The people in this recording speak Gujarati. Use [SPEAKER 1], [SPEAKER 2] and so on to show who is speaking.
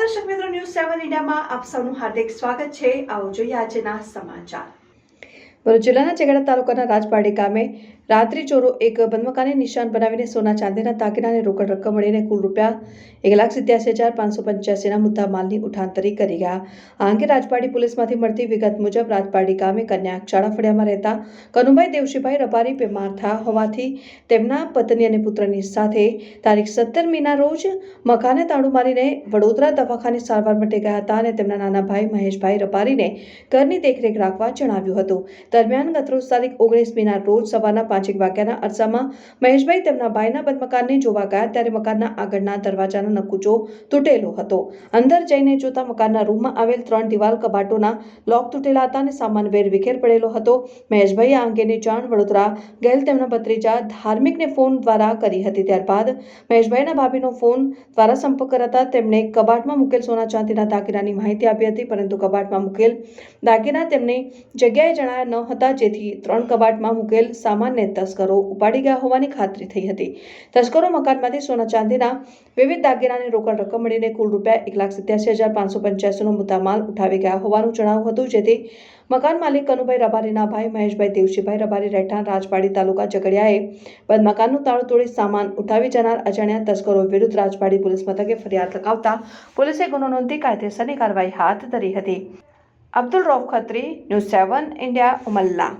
[SPEAKER 1] દર્શક મિત્રો ન્યૂઝ સેવન ઇન્ડિયામાં આપ સૌનું હાર્દિક સ્વાગત છે. આવો જોઈએ આજના સમાચાર. ભરૂચ જિલ્લાના ચેગડા તાલુકાના રાજપાડી ગામે રાત્રિ ચોરો એક બંધમકાને નિશાન બનાવીને સોના ચાંદીના દાગીનાને રોકડ રકમ મળીને કુલ રૂપિયા એક લાખ સિત્યાસી હજાર પાંચસો પંચ્યાસીના મુદ્દા માલની ઉઠાંતરી કરી ગયા. આ અંગે રાજપાડી પોલીસમાંથી મળતી વિગત મુજબ રાજપાડી ગામે કન્યા શાળા ફળિયામાં રહેતા કનુભાઈ દેવશીભાઈ રબારી બીમાર થયા હોવાથી તેમના પત્ની અને પુત્રની સાથે તારીખ સત્તર મીના રોજ મકાને તાળું મારીને વડોદરા દવાખાને સારવાર માટે ગયા હતા અને તેમના નાના ભાઈ મહેશભાઈ રબારીને ઘરની દેખરેખ રાખવા જણાવ્યું હતું. દરમિયાન ગતરોજ તારીખ ઓગણીસ મીના રોજ સવારના પાંચેક વાગ્યાના અરસામાં મહેશભાઈ તેમના ભાઈના બંધ જોવા ગયા ત્યારે મકાનના આગળના દરવાજાનો નકુચો તૂટેલો હતો. અંદર જઈને જોતા મકાનના રૂમમાં આવેલ ત્રણ દિવાલ કબાટોના લોક તૂટેલા હતા અને સામાન વેર વિખેર પડેલો હતો. મહેશભાઈએ આ અંગેની જાણ વડોદરા ગયેલ તેમના ભત્રીજા ધાર્મિકને ફોન દ્વારા કરી હતી. ત્યારબાદ મહેશભાઈના ભાભીનો ફોન દ્વારા સંપર્ક કરાતા તેમણે કબાટમાં મૂકેલ સોના ચાંદીના દાગીનાની માહિતી આપી હતી, પરંતુ કબાટમાં મૂકેલ દાગીના તેમની જગ્યાએ જણાયા ન હતા, જેથી ત્રણ કબાટમાં મૂકેલ સામાનને તસ્કરો ઉપાડી ગયા હોવાની ખાતરી થઈ હતી. તસ્કરો મકાનમાંથી સોના ચાંદીના વિવિધ દાગીનાની રોકડ રકમ મળીને કુલ રૂપિયા એક લાખ સિત્યાસી હજાર પાંચસો પંચ્યાસીનો મુદ્દામાલ ઉઠાવી ગયા હોવાનું જણાવ્યું હતું, જેથી મકાન માલિક કનુભાઈ રબારીના ભાઈ મહેશભાઈ દેવશીભાઈ રબારી રહેઠાણ રાજપાડી તાલુકા ઝઘડિયાએ બંધ મકાનનું તાળું તોડી સામાન ઉઠાવી જનાર અજાણ્યા તસ્કરો વિરુદ્ધ રાજપાડી પોલીસ મથકે ફરિયાદ લગાવતા પોલીસે ગુનો નોંધી કાયદેસરની કાર્યવાહી હાથ ધરી હતી. Abdul Rauf Khatri, news seven, India, Umalla.